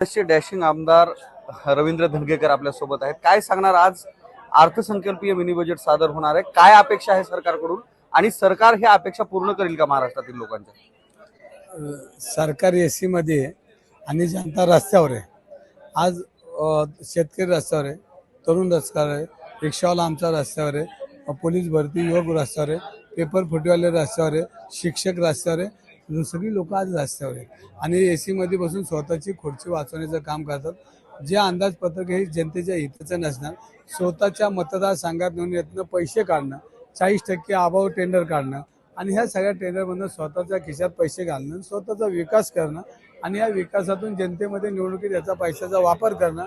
काँग्रेसचे डॅशिंग आमदार रवींद्र धनगेकर आपल्यासोबत आहेत. काय सांगणार आज? अर्थसंकल्पीय मिनी बजेट सादर होणार आहे. काय अपेक्षा आहे सरकारकडून? आणि सरकार हे अपेक्षा पूर्ण करेल का महाराष्ट्रातील लोकांच्या? सरकारी एसी मध्ये आहे आणि जनता रस्त्यावर आहे. आज शेतकरी रस्त्यावर आहे तरुण रस्त्यावर आहे रिक्षावाला आमचा रस्त्यावर आहे पोलीस भरती युवक रस्त्यावर आहे पेपर फुटवाले रस्त्यावर आहे शिक्षक रस्त्यावर आहे सगळी लोक आज रस्त्यावर आहेत. आणि ए सीमध्ये बसून स्वतःची खुर्ची वाचवण्याचं काम करतात. जे अंदाजपत्रक हे जनतेच्या हिताचं नसणार. स्वतःच्या मतदारसंघात नेऊन येतनं पैसे काढणं चाळीस टक्के अभाव टेंडर काढणं आणि ह्या सगळ्या टेंडरमधून स्वतःच्या खिशात पैसे घालणं स्वतःचा विकास करणं आणि या विकासातून जनतेमध्ये निवडणुकीत याचा पैशाचा वापर करणं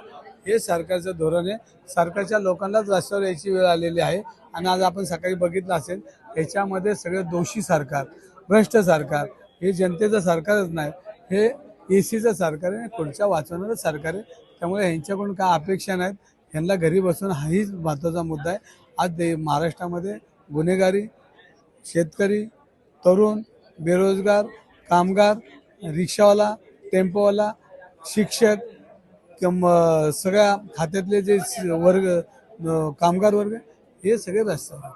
हे सरकारचं धोरण आहे. सरकारच्या लोकांनाच रस्त्यावर यायची वेळ आलेली आहे आणि आज आपण सकाळी बघितलं असेल याच्यामध्ये सगळे दोषी सरकार भ्रष्ट सरकार हे जनतेचं सरकारच नाही हे ए सीचं सरकार आहे पुढच्या वाचवणारं सरकार आहे. त्यामुळे ह्यांच्याकडून काय अपेक्षा नाहीत. ह्यांना घरी बसून हाही महत्त्वाचा मुद्दा आहे. आज दे महाराष्ट्रामध्ये गुन्हेगारी शेतकरी तरुण बेरोजगार कामगार रिक्षावाला टेम्पोवाला शिक्षक किंवा सगळ्या खात्यातले जे वर्ग कामगार वर्ग हे सगळे व्यस्त आहेत.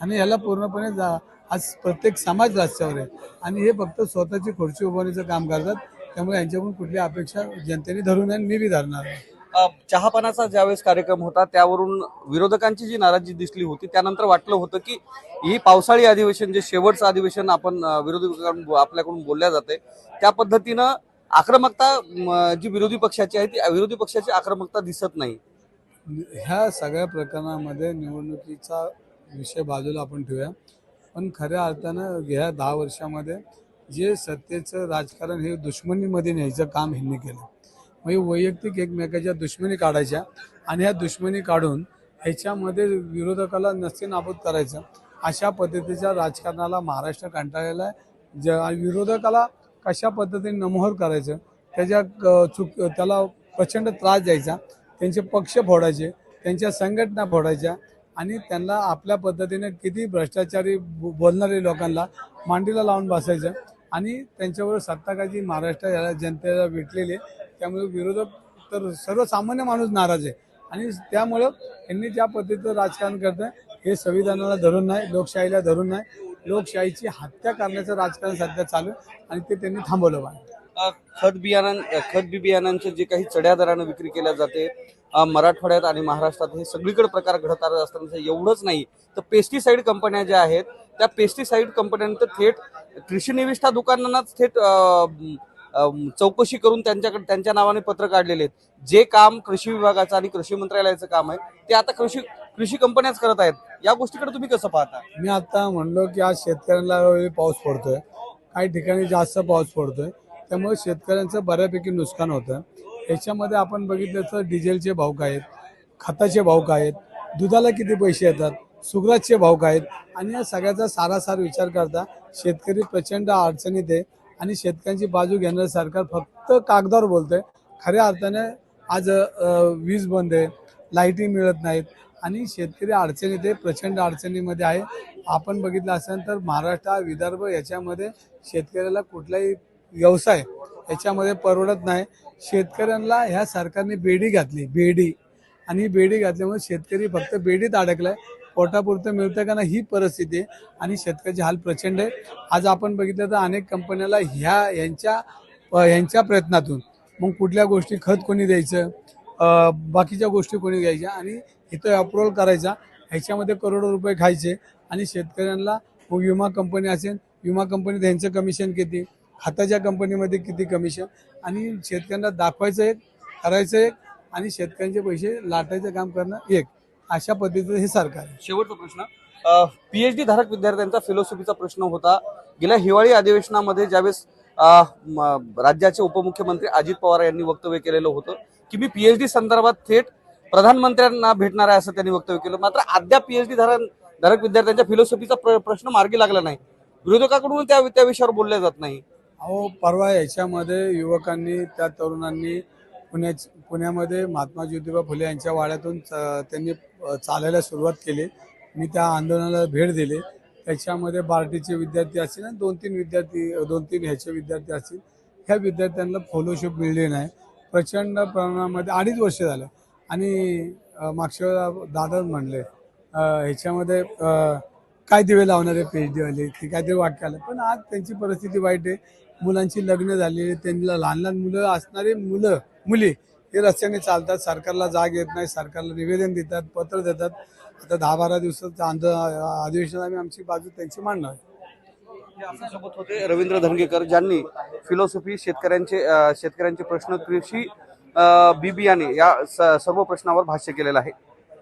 आणि याला पूर्णपणे जा आज प्रत्येक समाज रस्त्यावर आहे. आणि हे फक्त स्वतःची खुर्ची उभारण्याचं काम करतात. त्यामुळे यांच्याकडून कुठली अपेक्षा जनतेने धरू नये आणि मी बी धरणार चहापानाचा ज्यावेळेस कार्यक्रम होता त्यावरून विरोधकांची जी नाराजी दिसली होती त्यानंतर वाटलं होतं की ही पावसाळी अधिवेशन जे शेवटचं अधिवेशन आपण विरोधकांकडून आपल्याकडून बोलल्या जाते त्या पद्धतीनं आक्रमकता जी विरोधी पक्षाची आहे ती विरोधी पक्षाची आक्रमकता दिसत नाही. ह्या सगळ्या प्रकरणामध्ये निवडणुकीचा विषय बाजूला आपण ठेवूया. पण खऱ्या अर्थानं गेल्या दहा वर्षामध्ये जे सत्तेचं राजकारण हे दुश्मनीमध्ये न्यायचं काम ह्यांनी केलं. म्हणजे वैयक्तिक एकमेकाच्या दुश्मनी काढायच्या आणि ह्या दुश्मनी काढून ह्याच्यामध्ये विरोधकाला नसते नाबूद करायचं. अशा पद्धतीच्या राजकारणाला महाराष्ट्र कंटाळलेला आहे. ज विरोधकाला कशा पद्धतीने नमोहर करायचं त्याच्या क- चुक त्याला प्रचंड त्रास द्यायचा त्यांचे पक्ष फोडायचे त्यांच्या संघटना फोडायच्या आणि त्यांना आपल्या पद्धतीने किती भ्रष्टाचारी बो- बोलणारे लोकांना मांडीला लावून बसायचं. आणि त्यांच्यावर सत्ताकाजी महाराष्ट्र याला जनतेला भेटलेली आहे. त्यामुळे विरोधक तर सर्वसामान्य माणूस नाराज आहे. आणि त्यामुळं यांनी ज्या पद्धतीचं राजकारण करतं हे संविधानाला धरून नाही लोकशाहीला धरून नाही. लोकशाहीची हत्या करण्याचं राजकारण सध्या चालू आहे आणि ते त्यांनी थांबवलं पाहिजे खत बियाणां खत बी बियाणांच्या जे काही चढ्या दरानं विक्री केल्या जाते मराठवाड्यात आणि महाराष्ट्रात हे सगळीकडे प्रकार घडत आले असताना एवढंच नाही. तर पेस्टिसाईड कंपन्या ज्या आहेत त्या पेस्टिसाईड कंपन्यांचं थेट कृषी निविष्ठा दुकानांनाच थेट चौकशी करून त्यांच्याकडे त्यांच्या नावाने पत्र काढलेले आहेत. जे काम कृषी विभागाचं आणि कृषी मंत्रालयाचं काम आहे ते आता कृषी कृषी कंपन्याच करत आहेत. या गोष्टीकडे तुम्ही कसं पाहता? मी आता म्हणलो की आज शेतकऱ्यांना वेळी पाऊस पडतोय. काही ठिकाणी जास्त पाऊस पडतोय. त्यामुळे शेतकऱ्यांचं बऱ्यापैकी नुकसान होतं. याच्यामध्ये आपण बघितलं तर डिझेलचे भाव काय आहेत? खताचे भाव काय आहेत? दुधाला किती पैसे येतात? सुगराजचे भाव काय आहेत? आणि या सगळ्याचा सारासार विचार करता शेतकरी प्रचंड अडचणीत आहे आणि शेतकऱ्यांची बाजू घेणारं सरकार फक्त कागदावर बोलतंय. खऱ्या अर्थाने आज वीज बंद आहे लाईटी मिळत नाहीत आणि शेतकरी अडचणीत आहे प्रचंड अडचणीमध्ये आहे. आपण बघितलं असेल तर महाराष्ट्र विदर्भ याच्यामध्ये शेतकऱ्याला कुठलाही व्यवसाय याच्यामध्ये परवडत नाही. शेतकऱ्यांना ह्या सरकारने बेडी घातली बेडी. आणि बेडी घातल्यामुळे शेतकरी फक्त बेडीत अडकलाय. पोटापुरतं मिळतं का नाही ही परिस्थिती आहे. आणि शेतकऱ्याचे हाल प्रचंड आहे. आज आपण बघितलं तर अनेक कंपन्याला ह्या यांच्या यांच्या प्रयत्नातून मग कुठल्या गोष्टी खत कोणी द्यायचं बाकीच्या गोष्टी कोणी घ्यायच्या आणि इथं अप्रुव्हल करायचा. ह्याच्यामध्ये करोडो रुपये खायचे. आणि शेतकऱ्यांना मग विमा कंपनी असेल विमा कंपनी त्यांचं कमिशन किती? खताच्या कंपनीमध्ये किती कमिशन आणि शेतकऱ्यांना दाखवायचं एक करायचं एक आणि शेतकऱ्यांचे पैसे लाटायचं काम करणं एक. अशा पद्धतीचं हे सरकार आहे. शेवटचा प्रश्न. पीएचडी धारक विद्यार्थ्यांचा फिलॉसॉफीचा प्रश्न होता. गेल्या हिवाळी अधिवेशनामध्ये ज्यावेळेस म, राज्याचे उपमुख्यमंत्री अजित पवार यांनी वक्तव्य केलेलं होतं की मी पीएचडी संदर्भात थेट प्रधानमंत्र्यांना भेटणार आहे असं त्यांनी वक्तव्य केलं. मात्र अद्याप पीएचडी धारक धारक विद्यार्थ्यांच्या फिलॉसॉफीचा प्र- प्रश्न मार्गी लागला नाही. विरोधकाकडून त्या त्या विषयावर बोलल्या जात नाही. अहो परवा याच्यामध्ये युवकांनी त्या तरुणांनी पुण्या पुण्यामध्ये महात्मा ज्योतिबा फुले यांच्या वाड्यातून च- त्यांनी चालायला सुरुवात केली. मी त्या आंदोलनाला भेट दिली. त्याच्यामध्ये बार्टीचे विद्यार्थी असतील आणि दोन तीन विद्यार्थी दोन तीन ह्याचे विद्यार्थी असतील ह्या विद्यार्थ्यांना फॉलोशिप मिळली नाही. प्रचंड प्रमाणामध्ये अडीच वर्ष झालं. आणि मागच्या वेळेला दादा म्हणले ह्याच्यामध्ये काय दिवे लावणारे पी एच डीवाले ते काहीतरी वाक्य आलं. पण आज त्यांची परिस्थिती वाईट आहे. मुलांची लग्न झाली त्यांना लहान लहान मुलं असणारे मुलं मुली हे रस्त्याने चालतात. सरकारला जाग येत नाही. सरकारला निवेदन देतात पत्र देतात. आता दहा बारा दिवसाचं आंध अधिवेशनात आम्ही आमची बाजू त्यांची मांडणार. आहे आपल्यासोबत होते रवींद्र धनगेकर ज्यांनी फिलॉसॉफी शेतकऱ्यांचे शेतकऱ्यांचे प्रश्न कृषी बीबियाने बियाणे या स- सर्व प्रश्नावर भाष्य केलेलं आहे.